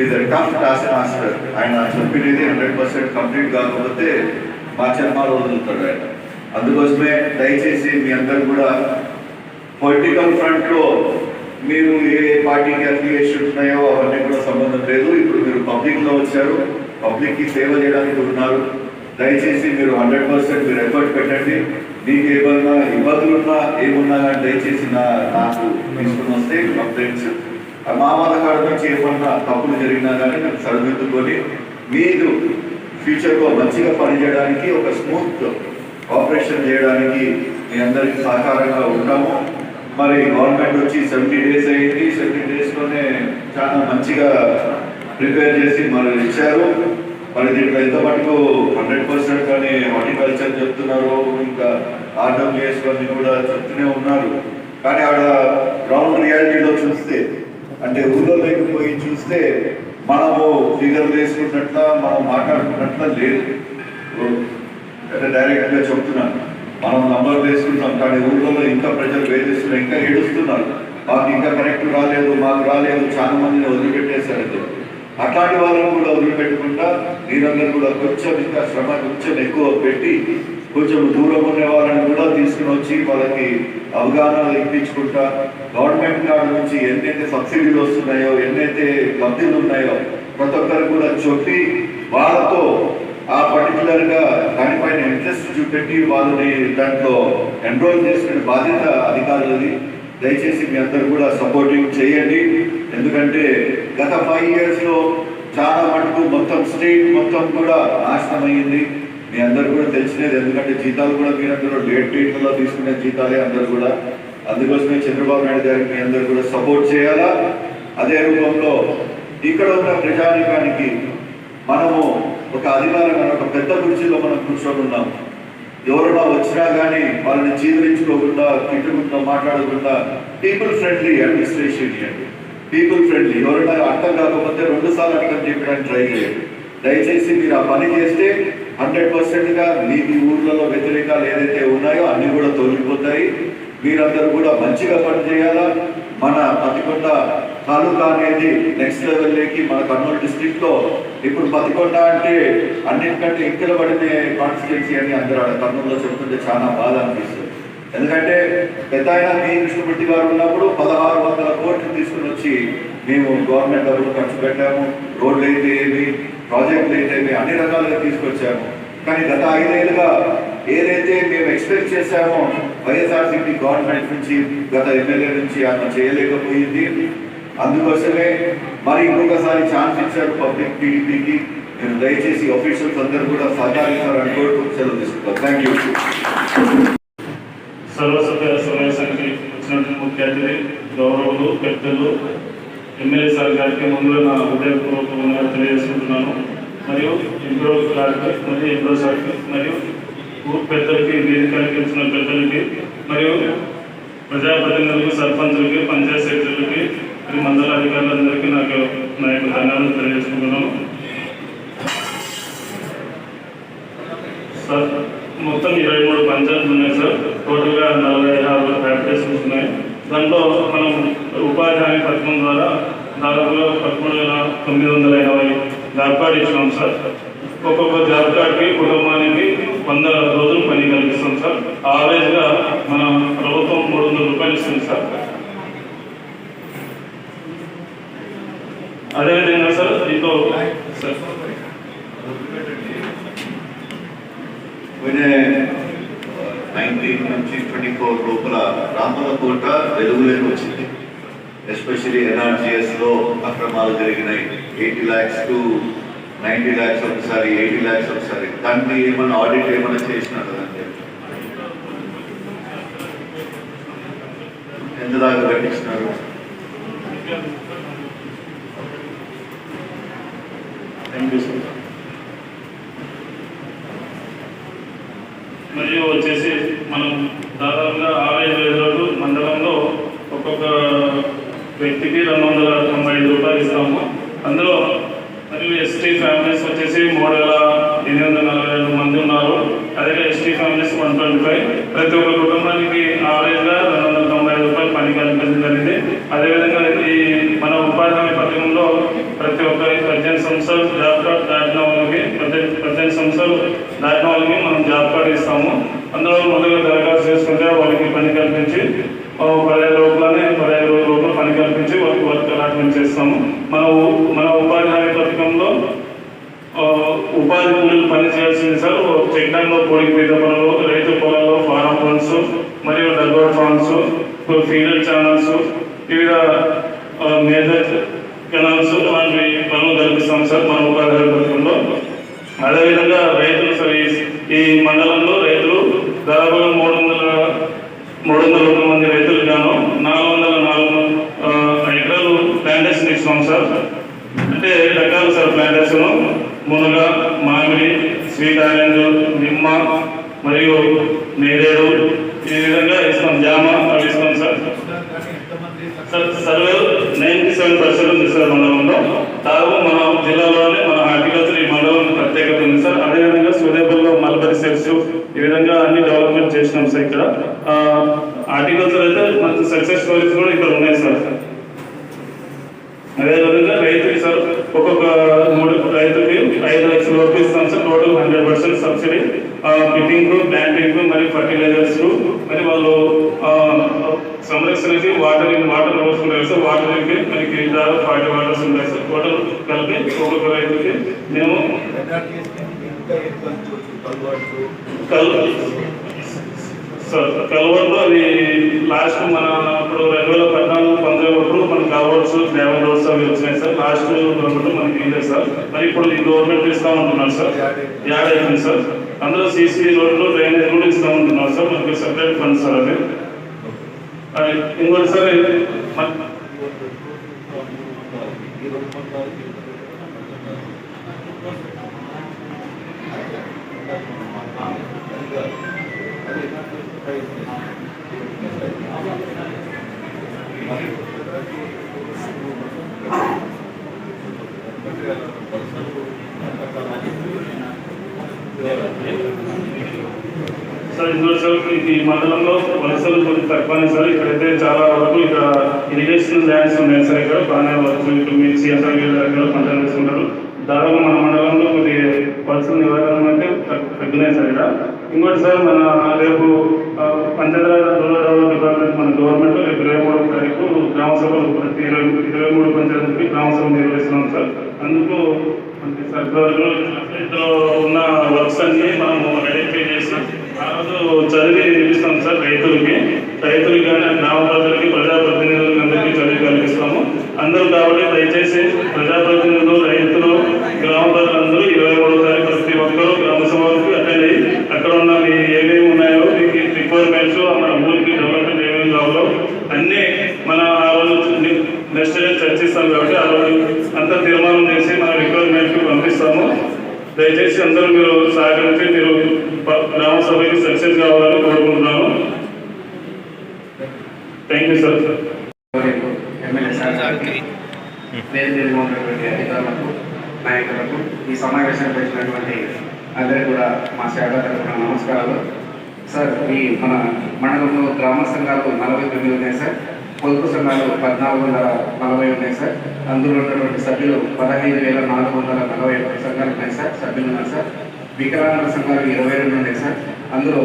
Is tough task master ఆయన చెప్పినది hundred percent complete కాకపోతే మా చర్మాలు వదులుతాడు ఆయన. అందుకోసమే దయచేసి మీ అందరు కూడా పొలిటికల్ ఫ్రంట్లో మీరు ఏ పార్టీకి అఫిలియేషన్ ఉన్నాయో అవన్నీ కూడా సంబంధం లేదు. ఇప్పుడు మీరు పబ్లిక్లో వచ్చారు. పబ్లిక్కి సేవ చేయడానికి ఉన్నారు దయచేసి మీరు హండ్రెడ్ పర్సెంట్ మీరు ఎఫర్ట్ పెట్టండి. మీకు ఏమన్నా ఇబ్బందులు ఉన్నా ఏమున్నా కానీ దయచేసి నా నాకు తీసుకుని వస్తే కంప్లైంట్స్ మా వాళ్ళ కాడ నుంచి ఏమన్నా తప్పులు జరిగినా కానీ నాకు సరిదిద్దుకొని మీరు ఫ్యూచర్లో మంచిగా పనిచేయడానికి ఒక స్మూత్ ఆపరేషన్ చేయడానికి మీ అందరికి సహకారంగా ఉంటాము మరి గవర్నమెంట్ వచ్చి సెవెంటీ డేస్ అయింది. సెవెంటీ డేస్లోనే చాలా మంచిగా ప్రిపేర్ చేసి మరి ఇచ్చారు. మరి దీంట్లో ఎంత మటుకు హండ్రెడ్ పర్సెంట్ కానీ హార్టికల్చర్ చెప్తున్నారు ఇంకా ఆర్డబ్ల్యూఎస్ అన్ని కూడా చెప్తూనే ఉన్నారు. కానీ ఆడ గ్రౌండ్ రియాలిటీలో చూస్తే అంటే ఊళ్ళో లేకపోయి చూస్తే మనము ఫిగర్ వేసుకున్నట్ల మనం మాట్లాడుకున్నట్ల లేదు. అంటే డైరెక్ట్గా చెప్తున్నాను. మనం నంబర్ వేసుకుంటాం కానీ ఊళ్ళో ఇంకా ప్రజలు వేధిస్తున్నారు ఇంకా ఏడుస్తున్నారు. మాకు ఇంకా కరెక్ట్ రాలేదు మాకు రాలేదు చాలా మందిని వదిలిపెట్టేశారు అట్లాంటి వాళ్ళని కూడా వదిలిపెట్టుకుంటా మీరందరూ కూడా కొంచెం ఇంకా శ్రమ కొంచెం ఎక్కువ పెట్టి కొంచెం దూరం ఉండే వాళ్ళని కూడా తీసుకుని వచ్చి వాళ్ళకి అవగాహన ఇప్పించుకుంటా. గవర్నమెంట్ కార్డు నుంచి ఎన్నైతే సబ్సిడీలు వస్తున్నాయో ఎన్నైతే లబ్ధులు ఉన్నాయో ప్రతి ఒక్కరు కూడా చెప్పి వాళ్ళతో ఆ పర్టికులర్గా దానిపైన ఇంట్రెస్ట్ చూపెట్టి వాళ్ళని దాంట్లో ఎన్రోల్ చేసుకునే బాధ్యత అధికారులది. దయచేసి మీ అందరు కూడా సపోర్టింగ్ చేయండి. ఎందుకంటే గత ఫైవ్ ఇయర్స్లో చాలా మటుకు మొత్తం స్టేట్ మొత్తం కూడా నాశనం మీ అందరు కూడా తెలిసినది ఎందుకంటే జీతాలు కూడా మీరందరూ డేట్ డేట్లలో తీసుకునే జీతాలే అందరు కూడా. అందుకోసమే చంద్రబాబు నాయుడు గారికి మీ అందరు కూడా సపోర్ట్ చేయాలా? అదే రూపంలో ఇక్కడ ఉన్న ప్రజానీకానికి మనము ఒక అధికారం ఒక పెద్ద కుర్చీలో మనం కూర్చొని ఉన్నాం ఎవరైనా వచ్చినా కానీ వాళ్ళని చీదరించుకోకుండా తిట్టకుండా మాట్లాడకుండా పీపుల్ ఫ్రెండ్లీ అడ్మినిస్ట్రేషన్ ఇవ్వండి పీపుల్ ఫ్రెండ్లీ ఎవరైనా అర్థం కాకపోతే రెండు సార్లు అర్థం చెప్పడానికి ట్రై చేయండి. దయచేసి మీరు ఆ పని చేస్తే హండ్రెడ్ పర్సెంట్గా మీ మీ ఊర్లలో వ్యతిరేకాలు ఏదైతే ఉన్నాయో అన్ని కూడా తొలగిపోతాయి. మీరందరూ కూడా మంచిగా పనిచేయాలా? మన పతికొండ తాలూకా అనేది నెక్స్ట్ లెవెల్లోకి మన కర్నూలు డిస్టిక్లో ఇప్పుడు పతికొండ అంటే అన్నిటికంటే ఇక్కడ పడిన కాన్స్టిట్యున్సీ అని అందరూ కర్నూలులో చెప్తుంటే చాలా బాధ అనిపిస్తుంది. ఎందుకంటే పెద్ద ఆయన మీ కృష్ణమూర్తి గారు ఉన్నప్పుడు పదహారు వందల కోట్లు తీసుకుని వచ్చి మేము గవర్నమెంట్ డబ్బులు ఖర్చు పెట్టాము. రోడ్లు అయితే ఏమి ప్రాజెక్టులు అయితే అన్ని రకాలుగా తీసుకొచ్చాము. కానీ గత ఐదేళ్ళుగా ఏదైతే మేము ఎక్స్పెక్ట్ చేశామో వైఎస్ఆర్సీపీ గవర్నమెంట్ నుంచి గత ఎమ్మెల్యే నుంచి ఆమె చేయలేకపోయింది. అందుకోసమే మరి ఇంకొకసారి ఛాన్స్ ఇచ్చారు పబ్లిక్ టీడీపీకి. నేను దయచేసి ఆఫీషియల్స్ అందరూ కూడా సహకరిస్తారని కోరుకుంటూ సెలవు తీసుకుంటాను థ్యాంక్ యూ సర్వసభ్య సమావేశానికి వచ్చినటువంటి ముఖ్య అతిథి గౌరవులు పెద్దలు ఎమ్మెల్యే సార్ గారికి ముందుగా నా హృదయపూర్వకంగా తెలియజేసుకుంటున్నాను. మరియు ఎంబ్రో గారికి మరియు ఎంబ్రో సార్కి మరియు ఊరు పెద్దలకి వేదికలకి వచ్చిన పెద్దలకి మరియు ప్రజాప్రతినిధులకు సర్పంచులకి పంచాయత్ సెక్రటరీలకి మరియు మండల అధికారులందరికీ నాకు నా యొక్క ధన్యవాదాలు తెలియజేసుకుంటున్నాను. సార్ మొత్తం ఇరవై మూడు పంచాయతీలు ఉన్నాయి సార్. టోటల్గా నలభై ఆరు ఫ్యాక్టరీస్ ఉన్నాయి దాంట్లో మనం ఉపాధి హామీ పథకం ద్వారా దాదాపుగా పదమూడు వేల తొమ్మిది వందల ఎనభై జాబ్ కార్డు ఇచ్చినాం సార్. ఒక్కొక్క జాబ్ కార్డ్కి కుటుంబానికి వంద రోజులు పని కల్పిస్తాం సార్. ఆవరేజ్గా మన ప్రభుత్వం మూడు వందల రూపాయలు ఇస్తుంది సార్. అదేవిధంగా సార్ దీంతో సార్. నైన్టీన్ నుంచి ట్వంటీ ఫోర్ లోపల రామల కోట వెలుగులోకి వచ్చింది. ఎస్పెషలీ ఎన్ఆర్జిఎస్లో అక్రమాలు జరిగినాయి. Eighty lakhs to ninety lakhs ఒకసారి ఎయిటీ ల్యాక్స్ ఒకసారి. దాన్ని ఏమైనా ఆడిట్ ఏమైనా చేసినారు ఎంత దాకా కట్టించినారు? థ్యాంక్ యూ సార్ మరియు వచ్చేసి మనం దాదాపుగా ఆరేజ్ రోజులు మండలంలో ఒక్కొక్క వ్యక్తికి రెండు వందల తొంభై ఐదు రూపాయలు ఇస్తాము. అందులో మరి ఎస్టీ ఫ్యామిలీస్ వచ్చేసి మూడు వేల ఎనిమిది వందల నలభై రెండు మంది ఉన్నారు. అదే ST families one twenty five. ప్రతి ఒక్క కుటుంబానికి ఆరేజ్గా రెండు వందల తొంభై ఐదు రూపాయలు పని కల్పించడం జరిగింది. అదేవిధంగా ఈ మన ఉపాధి హామీ పథకంలో ప్రతి ఒక్క పద్దెనిమిది సంవత్సరాలు జాబ్ కార్డ్ దాటిన వాళ్ళకి పద్దెనిమిది సంవత్సరాలు దాటిన వాళ్ళకి మనం జాబ్ కార్డు ఇస్తాము. అందులో ముందుగా దరఖాస్తు చేసుకుంటే వాళ్ళకి పని కల్పించి పదిహేను పదహైదు రోజులనే పదహైదు రోజుల లోపల పని కల్పించి వాళ్ళకి వర్క్ చేస్తాము. మన మన ఉపాధి హామీ పథకంలో ఉపాధి కూలీలు పనిచేయాల్సింది సార్. చెక్ డ్యామ్లో పనులు రైతు పొలాల్లో ఫారం ఫండ్స్ మరియు డగ్అవుట్ ఫండ్స్ ఫీడర్ ఛానల్స్ వివిధ మేజర్ కెనాల్స్ అలాంటి పనులు కల్పిస్తాం సార్. మన ఉపాధి హామీ పథకంలో అదేవిధంగా రైతులు సార్ ఈ- ఈ మండలంలో రైతులు దాదాపుగా మూడు వందల మూడు వందల ఒక మంది రైతులు గాను నాలుగు వందల నాలుగు ఆ, ఎకరాలు ప్లాంటేషన్ ఇస్తాం సార్ అంటే రకాలు సార్ ప్లాంటేషన్ మునగ మామిడి స్వీట్ ఆరెంజ్ నిమ్మ మరియు నేరేడు ఈ విధంగా ఇస్తాం జామ అవి ఇస్తాం sir sir survey ninety seven percent ఉంది సార్ మండలంలో దాదాపు మన జిల్లాలోనే మన హార్టికల్చర్ ఈ మండలం ప్రత్యేకత ఉంది సార్ అదేవిధంగా సూర్యాపల్లిలో మల్బరీ సెట్స్ ఈ విధంగా అన్ని డెవలప్మెంట్ చేసినాం సార్ ఇక్కడ హార్టికల్చర్ అయితే మంచి సక్సెస్ స్టోరీస్ కూడా ఇక్కడ ఉన్నాయి సార్ అదేవిధంగా రైతుకి సార్ ఒక్కొక్క మూడు రైతుకి ఐదు లక్షల వరకు ఇస్తాం sir total hundred percent subsidy fitting planting మరియు ఫర్టిలైజర్స్ మరి వాళ్ళు ఆ, సంరక్షణకి వాటర్ వాటర్ రోడ్స్ ఉంటాయి సార్ వాటర్కి మనకి దాదాపు ఫార్టీ వాటర్స్ ఉంటాయి సార్ టోటల్ కలిపి ఒక్కొక్క రైతుకి మేము కల్ సార్ కలవర్లు అది లాస్ట్ మన ఇప్పుడు రెండు వేల పద్నాలుగు పంతొమ్మిది మన కలవర్స్ గ్రావెల్ రోడ్స్ అవి వచ్చినాయి సార్ లాస్ట్ గవర్నమెంట్ మనకి ఇదే సార్ మరి ఇప్పుడు ఈ గవర్నమెంట్ ఇస్తా ఉంటున్నారు సార్ యాడ్ అయిపోయింది సార్ అందులో సీసీ రోడ్లు డ్రైనేజ్ కూడా ఇస్తా ఉంటున్నారు సార్ మనకి సెపరేట్ ఫండ్ సార్ అది అది సార్ సార్ ఈ మండలంలో వలసలు కొంచెం తక్కువనే సార్. ఇక్కడైతే చాలా వరకు ఇక్కడ ఇరిగేషన్ ల్యాండ్స్ ఉన్నాయి సార్. ఇక్కడ బాగానే వలసలు ఇటు మిర్చి అంతా వీళ్ళ దగ్గర పంటలు వేసుకుంటారు దాదాపు మన మండలంలో కొద్ది వలసలు నివారణ అంటే తగ్గు- తగ్గినాయి సార్ ఇక్కడ. ఇంకోటి సార్ మన రేపు ఆ, పంచాయతీరాజ్ రూరల్ డిపార్ట్మెంట్ మన గవర్నమెంట్ రేపు ఇరవై మూడో తారీఖు గ్రామ సభలు ప్రతి ఇరవై ఇరవై మూడు పంచాయతీలకి గ్రామ సభ నిర్వహిస్తున్నాం సార్. అందుకు మనకి సర్కారులో ఇందులో ఉన్న వర్క్స్ అన్ని మనం ఐడెంటిఫై ఆ రోజు చదివి వినిపిస్తాం సార్ రైతులకి. రైతులకి కానీ గ్రామ ప్రజలకి ప్రజాప్రతినిధులకి అందరికీ చదివి కల్పిస్తాము. అందరూ కాబట్టి దయచేసి ప్రజాప్రతినిధులు రైతులు గ్రామ ప్రజలందరూ ఇరవై మూడో తారీఖు ప్రతి ఒక్కరూ గ్రామ సభలకు అటెండ్ అయ్యి అక్కడ ఉన్న మీ ఏమేమి ఉన్నాయో మీకు రిక్వైర్మెంట్స్ మన ఊరికి డెవలప్మెంట్ ఏమేమి కావాలో అన్నీ మన ఆ రోజు నెక్స్ట్ డే చర్చిస్తాం కాబట్టి ఆ రోజు అంతా తీర్మానం చేసి మన రిక్వైర్మెంట్కి పంపిస్తాము దయచేసి అందరూ మీరు సహకరించి మీరు ప- గ్రామ సభకి సక్సెస్ కావాలని కోరుకుంటున్నాను thank you sir MLA sir గారికి వేరు వేరుగా ఉన్నటువంటి అధికారులకు నాయకులకు ఈ సమావేశానికి వచ్చినటువంటి అందరికీ కూడా మా శాఖ తరఫున నమస్కారాలు సార్ ఈ మన మండలంలో గ్రామ సంఘాలు నలభై తొమ్మిది ఉన్నాయి సార్. పొదుపు సంఘాలు పద్నాలుగు వందల నలభై ఉన్నాయి సార్. అందులో ఉన్నటువంటి సభ్యులు పదహైదు వేల నాలుగు వందల నలభై ఒకటి సంఘాలు ఉన్నాయి సార్. సభ్యులు ఉన్నారు సార్. వికలాంగుల సంఘాలు ఇరవై రెండు ఉన్నాయి సార్. అందులో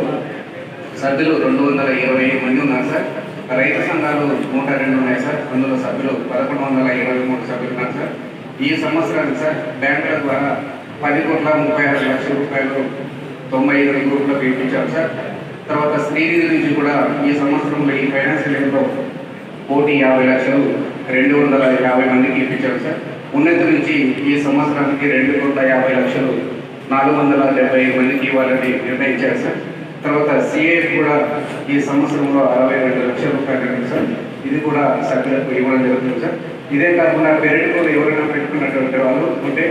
సభ్యులు రెండు వందల ఇరవై మంది ఉన్నారు సార్. రైతు సంఘాలు నూట రెండు ఉన్నాయి సార్. అందులో సభ్యులు పదకొండు వందల ఇరవై మూడు సభ్యులు ఉన్నారు సార్. ఈ సంవత్సరానికి సార్ బ్యాంకుల ద్వారా పది కోట్ల ముప్పై ఆరు లక్షల రూపాయలు తొంభై ఐదు గ్రూపులకు ఇప్పించారు సార్. తర్వాత శ్రీనిధి నుంచి కూడా ఈ సంవత్సరంలో ఈ ఫైనాన్షియల్ ఇయర్లో కోటి యాభై లక్షలు రెండు వందల యాభై మందికి ఇప్పించారు సార్. ఉన్నతి నుంచి ఈ సంవత్సరానికి రెండు కోట్ల యాభై లక్షలు నాలుగు వందల డెబ్బై ఐదు మందికి ఇవ్వాలని నిర్ణయించారు సార్. తర్వాత సిఐఎఫ్ కూడా ఈ సంవత్సరంలో అరవై రెండు లక్షల రూపాయలు సార్. ఇది కూడా సభ్యులకు ఇవ్వడం జరుగుతుంది సార్. ఇదే కాకుండా పెరటి కూడా ఎవరైనా పెట్టుకున్నటువంటి వాళ్ళు ఉంటే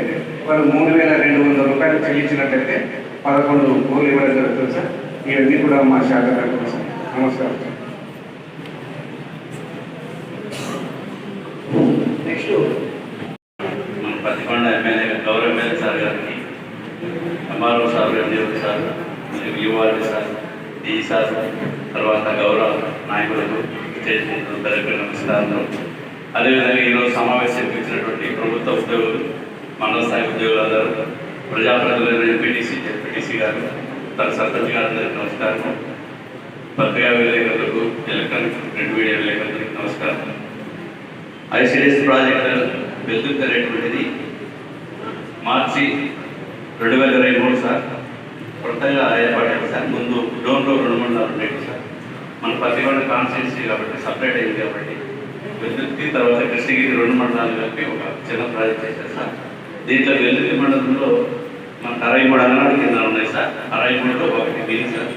వాళ్ళు మూడు వేల రెండు వందల రూపాయలు చెల్లించినట్లయితే పదకొండు కోళ్ళు ఇవ్వడం జరుగుతుంది సార్. ఇవన్నీ కూడా మా శాఖ నమస్కారం సార్ నెక్స్ట్ మన పత్తికొండ ఎమ్మెల్యే గౌరవ ఎమ్మెల్యే సార్ గారికి ఎంఆర్ఓ సార్ ఎండిఓ సార్ మరియు యువారి సార్ ఈ సార్ తర్వాత గౌరవ నాయకులకు స్టేజ్ తరపు నమస్కారం అదేవిధంగా ఈరోజు సమావేశం ఇచ్చినటువంటి ప్రభుత్వ ఉద్యోగులు మండల స్థాయి ఉద్యోగులందరూ ప్రజాప్రతినిధులు ఎంపీటీసీ జెడ్పీటీసీ గారు తన సర్పంచ్ గారందరికీ నమస్కారం పత్రికా విలేకరులకు ఎలక్ట్రానిక్ ప్రింట్ మీడియా విలేకరులకు నమస్కారం ఐసిడిఎస్ ప్రాజెక్ట్ వెళ్తున్నటువంటిది మార్చి రెండు వేల ఇరవై మూడు సార్ కొత్తగా ఏర్పాటైంది సార్ ముందు డోన్లో రెండు మండలాలు ఉండేవి సార్. మన పత్తికొండ కాన్స్టిట్యూన్సీ కాబట్టి సపరేట్ అయింది కాబట్టి వెల్లుత్తి తర్వాత కృష్ణగిరి రెండు మండలాలు కలిపి ఒక చిన్న ప్రాజెక్ట్ చేశారు సార్. దీంట్లో వెల్లుత్తి మండలంలో మన అరవై మూడు అంగన్వాడీ కేంద్రాలు ఉన్నాయి సార్. అరవై మూడులో ఒకటి దీని సార్.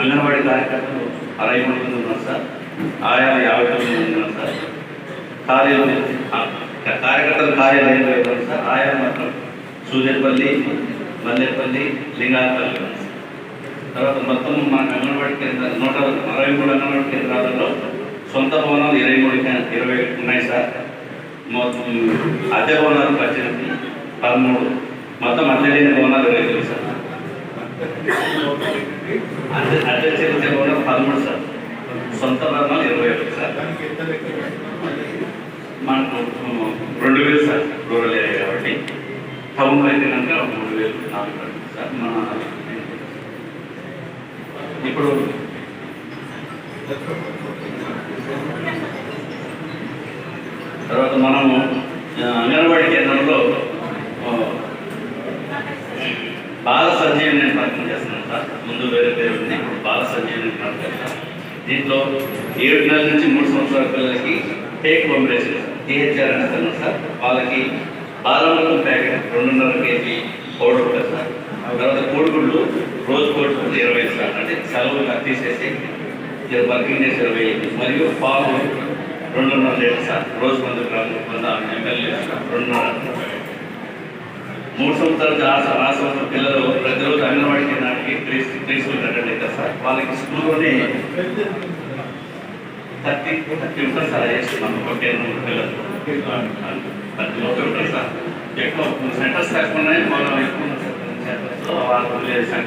అంగన్వాడీ కార్యకర్తలు అరవై మూడు మంది ఉన్నారు సార్. ఆయా యాభై తొమ్మిది మంది ఉన్నారు సార్. కార్యాలయం కార్యకర్తల కార్యాలయంలో ఉన్నారు సార్? ఆయా మాత్రం సూర్యపల్లి మల్లెపల్లి లింగాపల్లి తర్వాత మొత్తం మన అంగన్వాడీ కేంద్రాలు నూట అరవై మూడు అంగన్వాడీ కేంద్రాలలో సొంత భవనాలు ఇరవై మూడు ఇరవై ఉన్నాయి సార్. మొత్తం అద్దె భవనాలు పద్దెనిమిది పదమూడు. మొత్తం అద్దె లేని భవనాలు ఇరవై తొమ్మిది సార్. అద్దె అద్దె చెల్లించే భవనాలు పదమూడు సార్. సొంత భవనాలు ఇరవై ఒకటి సార్. మనకు రెండు వేలు సార్ రూరల్ ఏరియా కాబట్టి. టౌన్లో అయితే కనుక మూడు వేలు నాలుగు వేలు సార్ మన ఇప్పుడు తర్వాత మనము ఆ, అంగన్వాడీ కేంద్రంలో బాల సంజీవని పథకం చేస్తున్నాం సార్. ముందు వేరే పేరు ఉంది. ఇప్పుడు బాల సంజీవని పథకం సార్ దీంట్లో ఏడు నెలల నుంచి మూడు సంవత్సరాల పిల్లలకి టేక్ హోమ్ రేషన్ టీహెచ్ఆర్ అంటున్నాను సార్. వాళ్ళకి బాలమృతం ప్యాకెట్ రెండున్నర కేజీ పౌడర్ ఉంటుంది సార్ తర్వాత కోడిగుడ్లు రోజు కోడిగుడ్లు ఇరవై ఐదు సార్ అంటే సెలవులు తీసేసి వర్కింగ్ డేస్ ఇరవై మరియు పాలు రెండున్నర లీటర్ సార్ రోజు వంద గ్రాములు వంద ఎంఎల్ఏ రెండున్నర. మూడు సంవత్సరాలు ఆ ఆ సంవత్సరాల పిల్లలు ప్రతిరోజు అంగన్వాడికి నాటికి ప్రీ త్రీ స్కూల్ అటెండ్ అవుతారు సార్. వాళ్ళకి స్కూల్లోనే థర్టీ థర్టీ ఉంటుంది సార్ చేస్తున్నాం ఒక కేంద్రం పిల్లలు. థర్టీ ఉంటారు సార్. ఎక్కువ సెంటర్స్ కాకుండా మనం ఎక్కువ సార్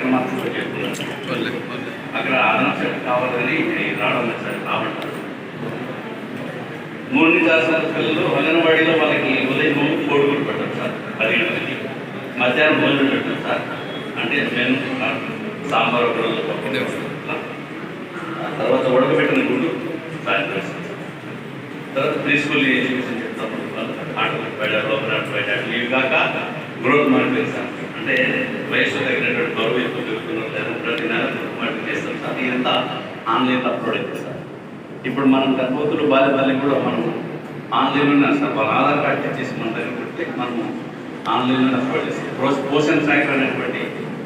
వాళ్ళు చెప్తున్నారు అక్కడ అదనపు సెంటర్ కావాలని రావడం సార్ రావడం మూడు నుంచి ఆరు సంవత్సరాల పిల్లలు అంగన్వాడీలో వాళ్ళకి ఉదయం కోడిగుడ్డు పెట్టారు సార్ పది గంటలకి. మధ్యాహ్నం భోజనం పెట్టారు సార్. అంటే నేను సాంబార్ ఒక రోజు తర్వాత ఉడకబెట్టిన గుడ్డు సాయంత్రం. తర్వాత ప్రీ స్కూల్ ఎడ్యుకేషన్ చెప్తాం ఆటలు బయట కాక గ్రోత్ మానిటరింగ్ సార్ అంటే వయసు తగినటువంటి బరువు ఎక్కువ పెరుగుతున్నారు ప్రతి నెల మానిటరింగ్ చేస్తాం సార్ ఇదంతా ఆన్లైన్లో అప్లోడ్ అవుతుంది సార్ ఇప్పుడు మనం గర్భవతులు బాల్యబాల్యం కూడా మనం ఆన్లైన్లోనే సార్ వాళ్ళ ఆధార్ కార్డ్ చెక్ చేసి మన దగ్గర పెడితే మనము ఆన్లైన్లోనే అప్లోడ్ చేస్తాం. పోషన్ ట్రాకర్ అనేటువంటి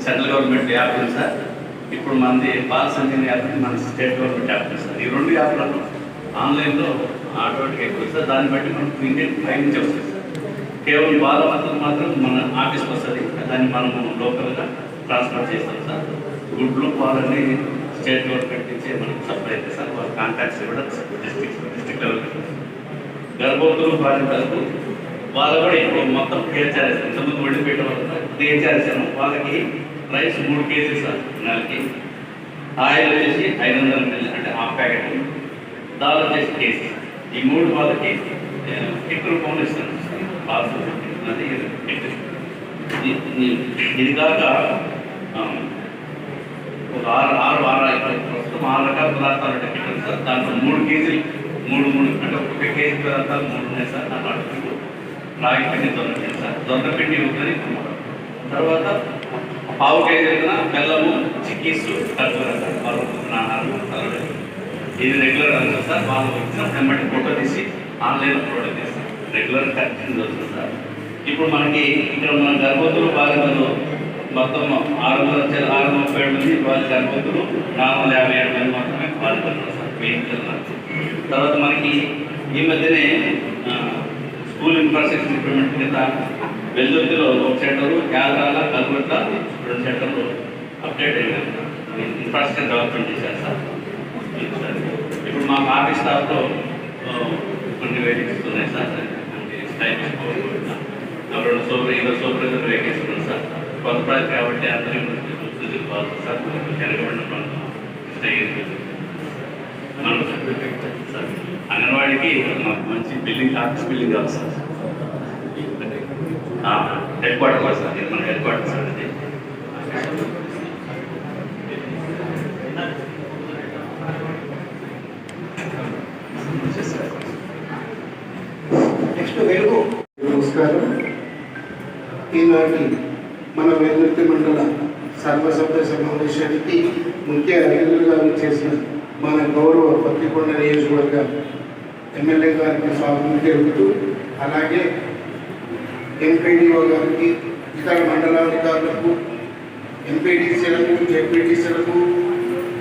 సెంట్రల్ గవర్నమెంట్ యాప్ ఉంది సార్. ఇప్పుడు మనది బాల సంజీవని యాప్ మన స్టేట్ గవర్నమెంట్ యాప్ ఉంది సార్. ఈ రెండు యాప్లను ఆన్లైన్లో ఆటోమేటిక్ ఎక్కువ సార్ దాన్ని బట్టి మనకు ఇండియన్ ఫైవ్ నుంచి వస్తుంది సార్ కేవలం బాల మాత్రం మాత్రం మన ఆఫీస్కి వస్తుంది. దాన్ని మనము లోకల్గా ట్రాన్స్ఫర్ చేస్తాం సార్. గుడ్లు పాలని స్టేట్ గవర్నమెంట్ నుంచి మనకి సప్లై అయితే సార్. వాళ్ళ కాంటాక్ట్స్ కూడా డిస్ట్రిక్ట్ డిస్ట్రిక్ట్ లెవెల్ గర్భవతులు బాధితులకు వాళ్ళు కూడా ఇప్పుడు మొత్తం కేర్చారు ఇంతకుముందు వడిపెట్టే వాళ్ళు కేర్చారు వాళ్ళకి రైస్ మూడు కేజీలు సార్ నెలకి. ఆయిల్ వచ్చేసి ఐదు వందల మిల్లీ అంటే హాఫ్ ప్యాకెట్. దాల్ వచ్చేసి కేజీ. ఈ మూడు వాళ్ళకి కిట్ రూపంలో ఇస్తాను అది ఇది- కాక ఒక ఆరు ఆరు ఆరు ప్రస్తుతం ఆరు రకాల పదార్థాలు పెట్టారు సార్. దాంట్లో మూడు కేజీలు మూడు మూడు అంటే ఒక కేజీ పదార్థాలు మూడు ఉన్నాయి సార్. దాంట్లో అటుకులు, రాగి పిండి దొంగ సార్. దొంగ పిండి ఉంటుంది తర్వాత పావు కేజీ అయినా బెల్లము చిక్కీసు ఖర్జూర సార్ వాళ్ళు ఆహారం ఇది రెగ్యులర్ అనుకో సార్? వాళ్ళు వచ్చిన వెంబడి ఫోటో తీసి ఆన్లైన్ అప్లోడ్ చేస్తారు. రెగ్యులర్ కరెక్షన్ జరుగుతుంది సార్. ఇప్పుడు మనకి ఇక్కడ మన గర్భవతులు బాధితులు మొత్తం ఆరు వందల వచ్చే ఆరు వందల ముప్పై ఏడు మంది వాళ్ళ గర్భవతులు నాలుగు వందల యాభై ఏడు మంది మాత్రమే బాధితులు సార్ మెయిన్ తర్వాత మనకి ఈ మధ్యనే స్కూల్ ఇన్ఫ్రాస్ట్రక్చర్ ఇంప్రూవ్మెంట్ కింద వెల్దుర్తిలో ఒక సెంటర్ యాదరాల కల్వర్త రెండు సెంటర్లు అప్డేట్ అయ్యారు ఇన్ఫ్రాస్ట్రక్చర్ డెవలప్మెంట్ చేశారు సార్. ఇప్పుడు మా ఆఫీస్ స్టాఫ్లో కొన్ని వెహికల్స్ ఉన్నాయి సార్. అంటే స్టైల్ రెండు సూపర్ ఇరవై సూపర్ వెహికల్స్ ఉన్నాయి సార్. కొత్త ప్రాజెక్ట్ కాబట్టి అందరికీ చూసి సార్. జరగబడిన పనులు మనం సార్. అంగన్వాడీకి మాకు మంచి బిల్డింగ్ ఆఫీస్ బిల్డింగ్ కావాలి సార్. హెడ్ క్వార్టర్ సార్ మన హెడ్ క్వార్టర్ సార్ అది నెక్స్ట్ వెలుగు నమస్కారం ఈనాటి మన వెల్లుర్తి మండల సర్వసభ్య సమావేశానికి ముఖ్య అతిథులుగా చేసిన మన గౌరవ పత్తికొండ నియోజకవర్గ ఎమ్మెల్యే గారికి స్వాగతం తెలుపుతూ అలాగే ఎంపీడీఓ గారికి ఇతర మండలాధికారులకు ఎంపీడీసీలకు జెడ్పీటీసీలకు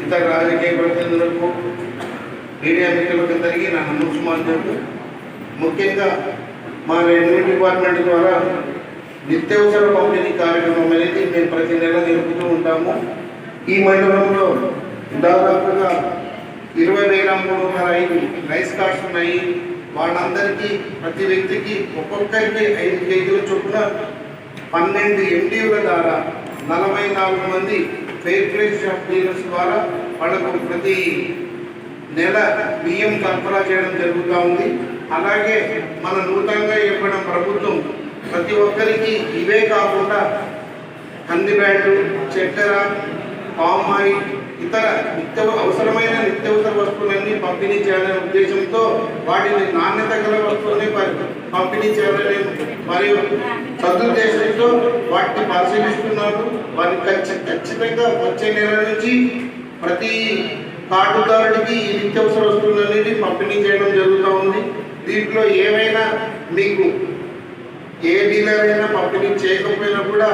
ఇతర రాజకీయ ప్రతినిధులకు మీడియా మిత్రులకు అందరికీ నా నమస్కారం ముఖ్యంగా మా రెవెన్యూ డిపార్ట్మెంట్ ద్వారా నిత్యావసర పంపిణీ కార్యక్రమం అనేది మేము ప్రతి నెల జరుపుతూ ఉంటాము. ఈ మండలంలో దాదాపుగా ఇరవై వేల మూడు వందల ఐదు రైస్ కార్డ్స్ ఉన్నాయి. వాళ్ళందరికీ ప్రతి వ్యక్తికి ఒక్కొక్కరికి ఐదు కేజీల చొప్పున పన్నెండు ఎంటీల ద్వారా నలభై నాలుగు మంది ఫెయిర్ ట్రేడ్ షాప్ డీలర్స్ ద్వారా వాళ్ళకు ప్రతి నెల బియ్యం సరఫరా చేయడం జరుగుతూ ఉంది. అలాగే మన నూతనంగా ఏర్పడిన ప్రభుత్వం ప్రతి ఒక్కరికి ఇవే కాకుండా కంది బ్యాటు చక్కెర పామ్ ఆయిల్ ఇతర నిత్య అవసరమైన నిత్యవసర వస్తువులన్నీ పంపిణీ చేయాలనే ఉద్దేశంతో వాటిని నాణ్యత గల వస్తువులని పంపిణీ చేయాలని మరియు సదుద్దేశంతో వాటిని పరిశీలిస్తున్నారు. వారిని ఖచ్చితంగా వచ్చే నెల నుంచి ప్రతి కార్డుదారుడికి ఈ నిత్యవసర వస్తువులన్నిటి పంపిణీ చేయడం జరుగుతూ ఉంది. దీంట్లో ఏమైనా మీకు ఏ డీలర్ అయినా పంపిణీ చేయకపోయినా కూడా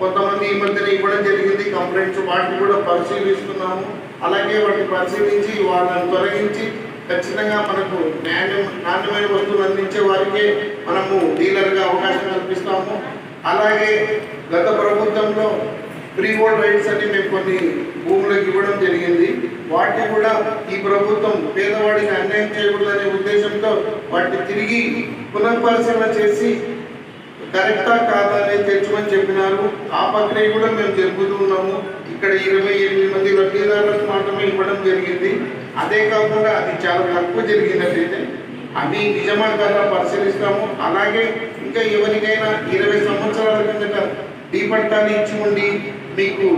కొంతమంది ఈ మధ్యన ఇవ్వడం జరిగింది. కంప్లైంట్స్ వాటిని కూడా పరిశీలిస్తున్నాము. అలాగే వాటిని పరిశీలించి వాళ్ళని తొలగించి ఖచ్చితంగా మనకు నాణ్యం నాణ్యమైన వస్తువులు అందించే వారికే మనము డీలర్గా అవకాశం కల్పిస్తాము. అలాగే గత ప్రభుత్వంలో ఫ్రీ హోల్డ్ రైట్స్ అని మేము కొన్ని భూములకు ఇవ్వడం జరిగింది. వాటిని కూడా ఈ ప్రభుత్వం పేదవాడికి అన్యాయం చేయకూడదనే ఉద్దేశంతో వాటిని తిరిగి పునఃపరిశీలన చేసి కరెక్టా కాదా అనేది తెచ్చమని చెప్పినారు. ఆ ప్రక్రియ కూడా మేము జరుపుతూ ఉన్నాము. ఇక్కడ ఇరవై ఎనిమిది మంది లబ్ధిదారులకు మాత్రమే ఇవ్వడం జరిగింది. అదే కాకుండా అది చాలా తక్కువ జరిగినట్లయితే అవి నిజమా కదా పరిశీలిస్తాము. అలాగే ఇంకా ఎవరికైనా ఇరవై సంవత్సరాల కిందట దీపట్టాలు ఇచ్చి ఉండి మీకు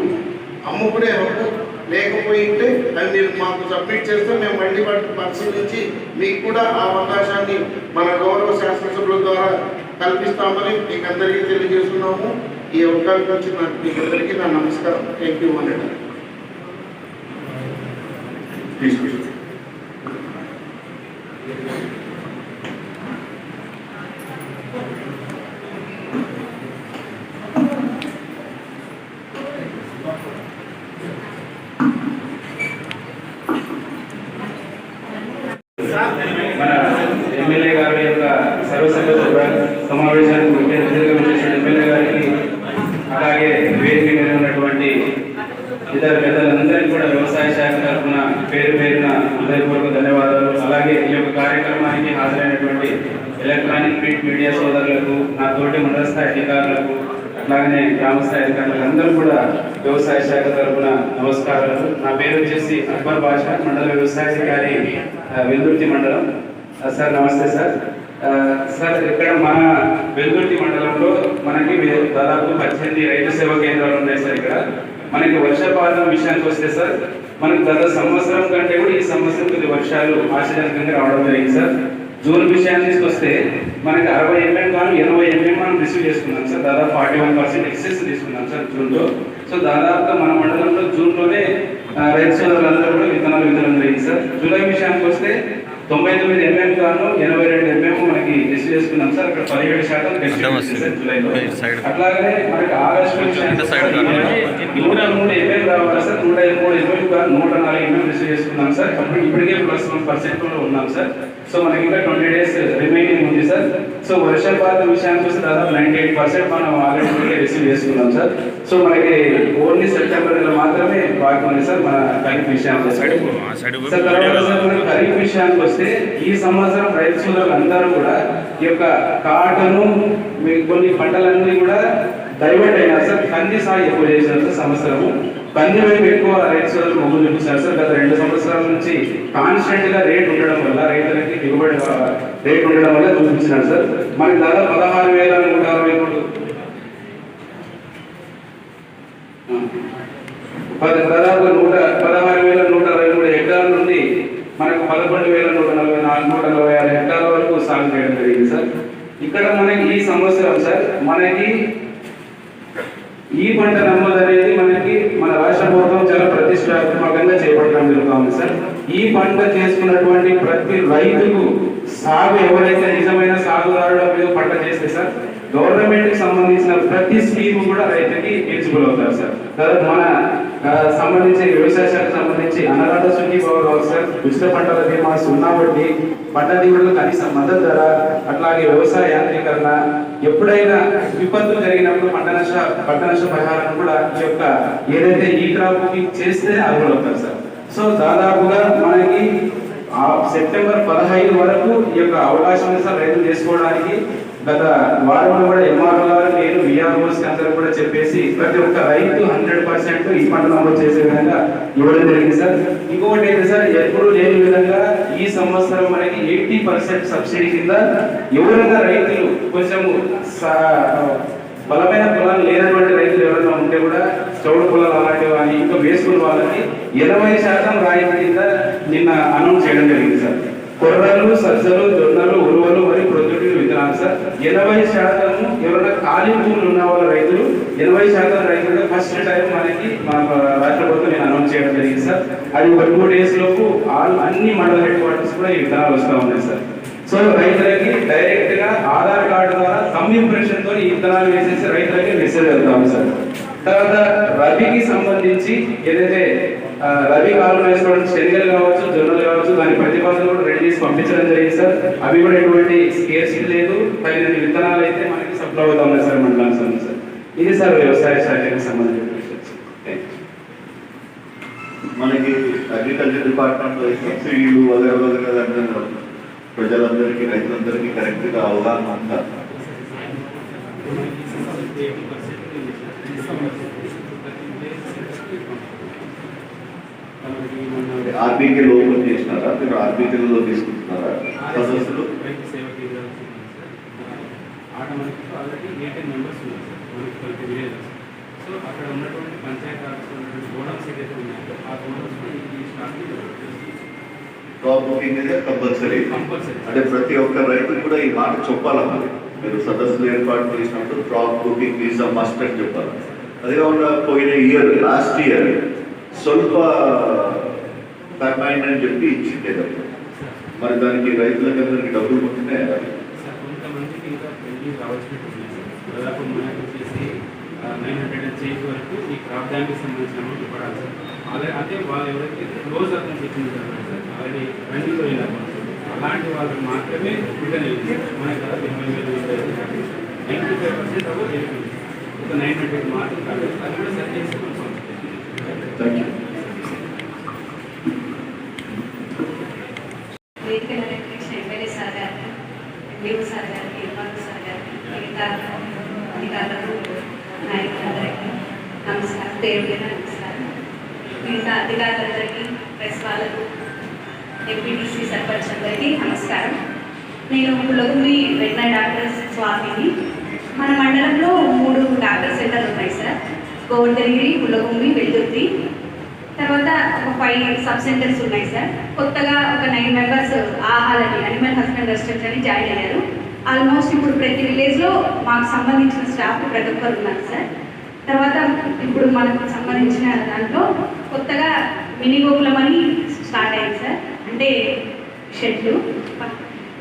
అమ్ముకునే హక్కు లేకపోయి ఉంటే అది మీరు మాకు సబ్మిట్ చేస్తే మేము మళ్ళీ వాటిని పరిశీలించి మీకు కూడా ఆ అవకాశాన్ని మన గౌరవ శాసనసభ్యుల ద్వారా కల్పిస్తామని మీకు అందరికీ తెలియజేస్తున్నాము. ఈ అవకాశం వచ్చిన మీకు అందరికీ నా నమస్కారం. థ్యాంక్ యూ అనండి తీసుకు మన ఎమ్మెల్యే గారి యొక్క సర్వసభ్య సమావేశానికి ముఖ్య అతిథిగా వచ్చేసిన ఎమ్మెల్యే గారికి అలాగే వేదిక మీద ఉన్నటువంటి ఇతర పెద్దలందరికీ కూడా వ్యవసాయ శాఖ తరఫున పేరు పేరున హృదయపూర్వక ధన్యవాదాలు అలాగే ఈ యొక్క కార్యక్రమానికి హాజరైనటువంటి ఎలక్ట్రానిక్ ప్రింట్ మీడియా సోదరులకు నా తోటి మండల స్థాయి అధికారులకు అట్లాగనే గ్రామ స్థాయి అధికారులకు అందరూ కూడా వ్యవసాయ శాఖ తరఫున నమస్కారాలు నా పేరు వచ్చేసి అక్బర్ భాష మండల వ్యవసాయాధికారి ఆ, వెల్దుర్తి మండలం ఆ, సార్ నమస్తే సార్ ఆ, సార్ ఇక్కడ మన వెల్దుర్తి మండలంలో మనకి వే- దాదాపు పద్దెనిమిది రైతు సేవా కేంద్రాలు ఉన్నాయి సార్ ఇక్కడ మనకి వర్షపాతం విషయానికి వస్తే సార్ మనకి గత సంవత్సరం కంటే కూడా ఈ సంవత్సరం కొద్ది వర్షాలు ఆశాజనకంగా రావడం జరిగింది సార్. జూన్ విషయాన్ని తీసుకొస్తే మనకి అరవై ఎంఎం కానీ ఎనభై ఎంఎం మనం రిసీవ్ చేసుకున్నాం సార్. దాదాపు ఫార్టీ వన్ పర్సెంట్ ఎక్సెస్ తీసుకున్నాం సార్ జూన్లో. సో దాదాపుగా మన మండలంలో జూన్లోనే రైతు సోదరులందరూ కూడా విత్తనాలు విత్తనం జరిగింది సార్. జూలై విషయానికి వస్తే తొంభై తొమ్మిది ఎంఎం గాను ఎనభై రెండు ఎంఎం మనకి రిసీవ్ చేసుకున్నాం సార్. అక్కడ పదిహేడు శాతం జూలైలో. అట్లాగనే మనకి ఆగస్టు. నూట మూడు ఎంఎం రావాలి సార్. నూట మూడు ఎంఎం కాదు నూట నాలుగు ఎంఎం రిసీవ్ చేసుకున్నాం సార్. ఇప్పటికే ప్లస్ వన్ పర్సెంట్లో ఉన్నాం సార్. సో మనకి ఇంకా ట్వంటీ డేస్ రిమైనింగ్ ఉంది సార్. సో వర్షపాతం విషయానికి వస్తే దాదాపు నైన్టీ ఎయిట్ పర్సెంట్ మనం ఆల్రెడీ రిసీవ్ చేసుకున్నాం సార్ సో మనకి ఓన్లీ సెప్టెంబర్ నెల మాత్రమే బాకీ ఉంది సార్ మన ఖరీఫ్ విషయానికి సార్ తర్వాత సార్ ఖరీఫ్ విషయానికి వస్తే ఈ సంవత్సరం రైతు సోదరులు అందరూ కూడా ఈ యొక్క కాటను కొన్ని పంటలన్నీ కూడా డైవర్ట్ అయినారు సార్ కంది సాగు ఎక్కువ సార్ సంవత్సరము. కంది వైపు ఎక్కువ రైతు సోదరులు మొగ్గు చూపిస్తారు సార్ గత రెండు సంవత్సరాల నుంచి కాన్స్టెంట్గా రేట్ ఉండడం వల్ల రైతులకి దిగుబడి రేట్ ఉండడం వల్ల చూపించినారు సార్. మనకి దాదాపు పదహారు వేల నూట అరవై మూడు. పది దాదాపు నూట పదహారు వేల నూట అరవై మూడు హెక్టార్ల నుండి మనకు పదకొండు వేల నూట నలభై నాలుగు నూట నలభై ఆరు హెక్టార్ల వరకు సాగు చేయడం జరిగింది సార్. ఇక్కడ మనకి ఈ సంవత్సరం సార్ మనకి ఈ పంట నమ్మ అనేది మనకి మన రాష్ట్ర ప్రభుత్వం చాలా ప్రతిష్టాత్మకంగా చేపట్టడం జరుగుతా ఉంది సార్ ఈ పంట చేసుకున్నటువంటి ప్రతి రైతుకు సాగు ఎవరైతే నిజమైన సాగుదారుల మీద పంట చేస్తే సార్ గవర్నమెంట్కి సంబంధించిన ప్రతి స్కీమ్ కూడా రైతుకి ఎలిజిబుల్ అవుతారు సార్. తర్వాత మన సంబంధించి వ్యవసాయ శాఖకు సంబంధించి అన్నదాత సుఖీ కావాలి సార్ ఉచిత పంటల బీమా సున్నా వడ్డీ పంట దిగుడులు కనీస మద్దతు ధర అట్లాగే వ్యవసాయ యాంత్రీకరణ ఎప్పుడైనా విపత్తులు జరిగినప్పుడు పంట నష్ట పంట నష్ట పరిహారం కూడా ఈ యొక్క ఏదైతే ఈ క్రాప్ చేస్తే అర్హులు అవుతారు సార్. సో దాదాపుగా మనకి ఆ సెప్టెంబర్ పదహైదు వరకు ఈ యొక్క అవకాశం ఉంది సార్ రైతులు చేసుకోవడానికి. గత వారంలో కూడా ఎంఆర్ఓ గారు నేను విఆర్ఓస్ అందరూ కూడా చెప్పేసి ప్రతి ఒక్క రైతు హండ్రెడ్ పర్సెంట్ ఈ పంట నమోదు చేసే విధంగా ఇవ్వడం జరిగింది సార్. ఇంకొకటి ఏంటి సార్ ఎప్పుడు లేని విధంగా ఈ సంవత్సరం మనకి ఎయిటీ పర్సెంట్ సబ్సిడీ కింద ఎవరైనా రైతులు కొంచెం బలమైన పొలాలు లేనటువంటి రైతులు ఎవరైనా ఉంటే కూడా చౌడు పొలాలు అలాంటివి కానీ ఇంకా వేసుకున్న వాళ్ళకి ఎనభై శాతం రాయితీ కింద నిన్న అనౌన్స్ చేయడం జరిగింది సార్. కొర్రలు సజ్జలు జొన్నలు ఉరువలు మరియు ప్రొద్దుటి విత్తనాలు సార్. ఎనభై శాతం ఎవరైనా ఖాళీ భూములు ఉన్న వాళ్ళ రైతులు ఎనభై శాతం రైతులు ఫస్ట్ టైం మనకి మన రాష్ట్ర ప్రభుత్వం నేను అనౌన్స్ చేయడం జరిగింది సార్. అది ఒక టూ డేస్ లోపు ఆల్ అన్ని మండల హెడ్ క్వార్టర్స్ కూడా ఈ విత్తనాలు వస్తూ ఉన్నాయి సార్. సో రైతులకి డైరెక్ట్గా ఆధార్ కార్డు ద్వారా కమ్ ఇంప్రెషన్తో విత్తనాలు వేసేసి రైతులకి మెసేజ్ వెళ్తాం సార్. తర్వాత రబీకి సంబంధించి ఏదైతే రబీ కాలం వేసుకోవడం శనగలు కావచ్చు జొన్నలు కావచ్చు దాని ప్రతిపాదన కూడా రెడీ చేసి పంపించడం జరిగింది సార్. అవి కూడా ఎటువంటి స్కేర్సిటీ లేదు. తగిన విత్తనాలు అయితే మనకి సప్లై అవుతా ఉన్నాయి సార్ మండలానికి సార్. ఇది సార్ వ్యవసాయ శాఖకి సంబంధించిన సార్. మనకి అగ్రికల్చర్ డిపార్ట్మెంట్ సబ్సిడీలు వగర వగర. ప్రజలందరికీ రైతులందరికీ కరెక్ట్గా అవగాహన ఉందా ఆర్బీకే ఓపెన్ చేసినారా? మీరు ఆర్బీకేలో తీసుకుంటున్నారా? సదస్సులు రైతు సేవ కేంద్రాలు ఆటోమేటిక్ ఆల్రెడీ ఎయిటీన్ మెంబర్స్ ఉన్నారు సార్. మనకి ప్రతి విలేజెస్ సో అక్కడ ఉన్నటువంటి పంచాయతీ ఆఫీస్ ఉన్నటువంటి గోడౌన్స్ ఏదైతే ఉన్నాయో ఆ గోడౌన్స్ ఈ స్టాక్ని క్రాప్ బుకింగ్ అనేది కంపల్సరీ అంటే ప్రతి ఒక్క రైతు కూడా ఈ మాట చెప్పాలి మరి సదస్సులు ఏర్పాటు చేసినప్పుడు crop booking is a must అని చెప్పాలి. అదే కాకుండా పోయిన ఇయర్ లాస్ట్ ఇయర్ స్వల్ప టర్మైన్ అని చెప్పి ఇచ్చిండే డబ్బులు మరి దానికి రైతులకి అందరికి డబ్బులు సార్ దాదాపు మనకు వచ్చేసి నైన్ హండ్రెడ్ అండ్ చేంజ్ వరకు ఈ క్రాప్ డ్యామ్కి సంబంధించిన అమౌంట్ పడాలి సార్ ఆల్రెడీ అంటే వాళ్ళు ఎవరైతే క్లోజ్ అకౌంట్ ఇచ్చింది సార్ ఆల్రెడీ రన్నింగ్లో వెళ్ళారు అలాంటి వాళ్ళకి మాత్రమే రిటర్న్ అయింది మనకి కదా ఎనభై వేలు నైంటీ ఫైవ్ పర్సెంట్ అవ్వ జరిగింది ఒక నైన్ హండ్రెడ్ మాత్రం కాదు అది కూడా సరి చేసి మనం పంపిస్తాం థ్యాంక్ యూ వేదిక అలంకరించిన ఎమ్మెల్యే సార్ గారికి ఎంపీఓ సార్ గారికి ఎంఆర్ఓ సార్ గారికి మిగతా అధికారులకు నాయకులందరికీ నమస్కారం పేరు పేరు నమస్కారం మిగతా అధికారులందరికీ ప్రెస్ వాళ్ళకు ఎంపీటీసీ సర్పంచ్ అందరికీ నమస్కారం నేను పులగుమి వెటనరీ డాక్టర్ స్వామిని మన మండలంలో మూడు డాక్టర్ సెంటర్లు ఉన్నాయి సార్ గోవర్ధనగిరి పులగుమి వెల్దుర్తి తర్వాత ఒక ఫైవ్ సబ్ సెంటర్స్ ఉన్నాయి సార్ కొత్తగా ఒక నైన్ మెంబర్స్ ఆహాలని అనిమల్ హస్బెండ్ రెస్టారెంట్ అని జాయిన్ అయ్యారు. ఆల్మోస్ట్ ఇప్పుడు ప్రతి విలేజ్లో మాకు సంబంధించిన స్టాఫ్ ప్రతి ఒక్కరు ఉన్నారు సార్ తర్వాత ఇప్పుడు మనకు సంబంధించిన దాంట్లో కొత్తగా మినీ గోకులం అని స్టార్ట్ అయింది సార్ అంటే షెడ్లు.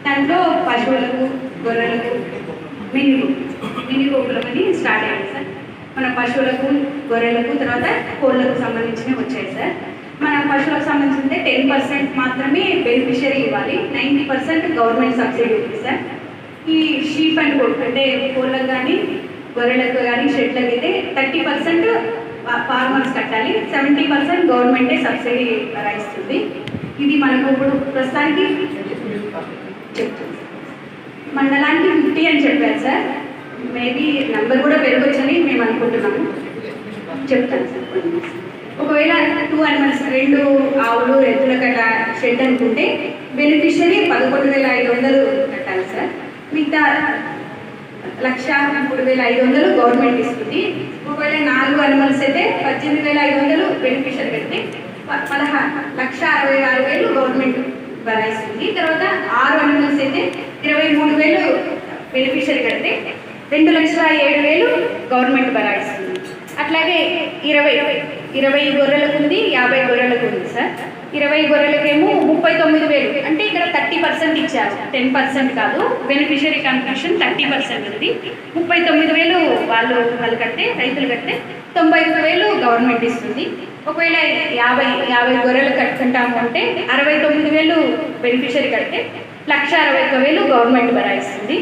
దాంట్లో పశువులకు గొర్రెలకు మినీ మినీ గోకులమని స్టార్ట్ అయింది సార్ మన పశువులకు గొర్రెలకు తర్వాత కోళ్ళకు సంబంధించినవి వచ్చాయి సార్ మన పశువులకు సంబంధించింది టెన్ పర్సెంట్ మాత్రమే బెనిఫిషరీ ఇవ్వాలి. నైంటీ పర్సెంట్ గవర్నమెంట్ సబ్సిడీ ఉంది సార్ ఈ షీప్ అండ్ కోట్ అంటే కోళ్ళకు కానీ గొర్రెలకు కానీ షెడ్లకు అయితే థర్టీ పర్సెంట్ ఫార్మర్స్ కట్టాలి. సెవెంటీ పర్సెంట్ గవర్నమెంటే సబ్సిడీ ఇస్తుంది ఇది మనకు ఇప్పుడు ప్రస్తుతానికి మండలానికి ఫిఫ్టీ అని చెప్పారు సార్ మేబీ నెంబర్ కూడా పెరగొచ్చని మేము అనుకుంటున్నాము. చెప్తాను సార్ కొన్ని ఒకవేళ టూ అనిమల్స్ రెండు ఆవులు ఎద్దుల కట్ట షెడ్ అనుకుంటే బెనిఫిషియరీ పదకొండు వేల ఐదు వందలు కట్టాలి సార్. మిగతా లక్ష మూడు వేల ఐదు వందలు గవర్నమెంట్ ఇస్తుంది. ఒకవేళ నాలుగు అనిమల్స్ అయితే పద్దెనిమిది వేల ఐదు వందలు బెనిఫిషియరీ కడితే పదహా పదహారు లక్ష అరవై ఆరు వేలు గవర్నమెంట్ భరాయిస్తుంది తర్వాత ఆరు అనిమల్స్ అయితే ఇరవై మూడు వేలు బెనిఫిషియరీ కడితే రెండు లక్షల ఏడు వేలు గవర్నమెంట్ భరాయిస్తుంది. అట్లాగే ఇరవై ఇరవై గొర్రెలకు ఉంది యాభై గొర్రెలకు ఉంది సార్. ఇరవై గొర్రెలకేమో ముప్పై తొమ్మిది వేలు. అంటే ఇక్కడ థర్టీ పర్సెంట్ ఇచ్చారు. టెన్ పర్సెంట్ కాదు. బెనిఫిషియరీ కంట్రిబ్యూషన్ థర్టీ పర్సెంట్ ఉంది. ముప్పై తొమ్మిది వేలు వాళ్ళు వాళ్ళు కడితే రైతులు కట్టే తొంభై ఒక్క వేలు గవర్నమెంట్ ఇస్తుంది. ఒకవేళ యాభై యాభై గొర్రెలు కట్టుకుంటాము అంటే అరవై తొమ్మిది వేలు బెనిఫిషియరీ కడితే లక్ష అరవై ఒక్క వేలు గవర్నమెంట్ బరాయిస్తుంది.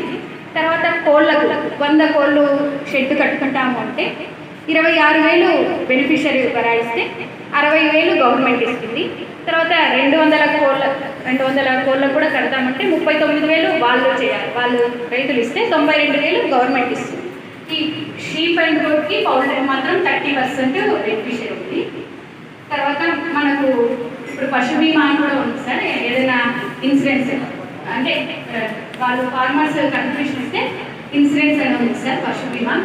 తర్వాత కోళ్ళకు వంద కోళ్ళు షెడ్ కట్టుకుంటాము అంటే ఇరవై ఆరు వేలు బెనిఫిషరీ భరాయిస్తే అరవై వేలు గవర్నమెంట్ ఇస్తుంది. తర్వాత రెండు వందల కోళ్ళ రెండు వందల కోళ్ళకు కూడా కడతామంటే ముప్పై తొమ్మిది వేలు వాళ్ళు చేయాలి. వాళ్ళు రైతులు ఇస్తే తొంభై రెండు వేలు గవర్నమెంట్ ఇస్తుంది. ఈ షీప్ అండ్ గోడ్కి పౌల్ట్రీ మాత్రం థర్టీ పర్సెంట్ బెనిఫిషరీ ఉంది. తర్వాత మనకు ఇప్పుడు పశు బీమా అని కూడా ఉంది సార్. ఏదైనా ఇన్సూరెన్స్ అంటే వాళ్ళు ఫార్మర్స్ కంట్రిబ్యూషన్ ఇస్తే ఇన్సూరెన్స్ అనేది ఉంది సార్ పశు బీమా.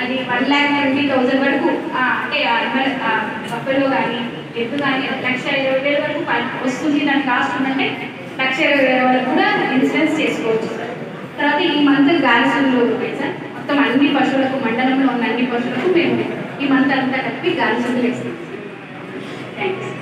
అది వన్ ల్యాక్ ట్వంటీ థౌసండ్ వరకు అంటే అప్పలో కానీ ఎద్దు కానీ లక్ష ఇరవై వేల వరకు వస్తుంది. దాని కాస్ట్ ఉందంటే లక్ష ఇరవై వేల వరకు కూడా ఇన్సూరెన్స్ చేసుకోవచ్చు సార్ తర్వాత ఈ మంత్ గాలిసంలో ఉన్నాయి సార్ మొత్తం అన్ని పశువులకు మండలంలో ఉన్న అన్ని పశువులకు మేము ఈ మంత్ అంతా కలిపి గాలిసంలు వేస్తాం థ్యాంక్స్